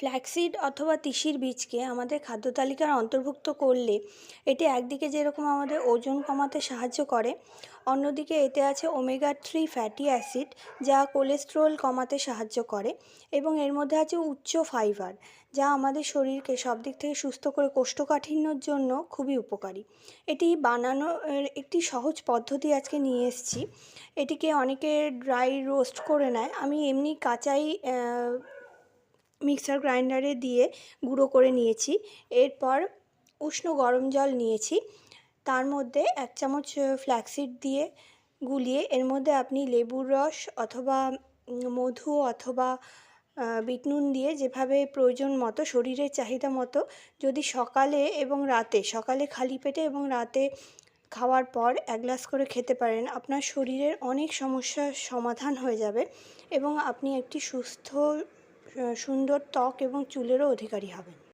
Flaxseed অথবা তিসির বীজকে আমাদের খাদ্য তালিকার অন্তর্ভুক্ত করলে এটি একদিকে যেরকম আমাদের ওজন কমাতে সাহায্য করে, অন্যদিকে এতে আছে ওমেগা থ্রি ফ্যাটি অ্যাসিড যা কোলেস্টেরল কমাতে সাহায্য করে এবং এর মধ্যে আছে উচ্চ ফাইবার যা আমাদের শরীরকে সব দিক থেকে সুস্থ করে কোষ্ঠকাঠিন্যর জন্য খুবই উপকারী। এটি বানানোর একটি সহজ পদ্ধতি আজকে নিয়ে এসেছি। এটিকে অনেকে ড্রাই রোস্ট করে নেয়। আমি এমনি কাঁচাই মিক্সার গ্রাইন্ডারে দিয়ে গুঁড়ো করে নিয়েছি। এরপর উষ্ণ গরম জল নিয়েছি। তার মধ্যে এক চামচ ফ্ল্যাক্সিড দিয়ে গুলিয়ে এর মধ্যে আপনি লেবুর রস অথবা মধু অথবা বিট নুন দিয়ে যেভাবে প্রয়োজন মতো, শরীরের চাহিদা মতো যদি সকালে এবং রাতে, সকালে খালি পেটে এবং রাতে খাওয়ার পর এক গ্লাস করে খেতে পারেন, আপনার শরীরের অনেক সমস্যার সমাধান হয়ে যাবে এবং আপনি একটি সুস্থ সুন্দর ত্বক এবং চুলেরও অধিকারী হবেন।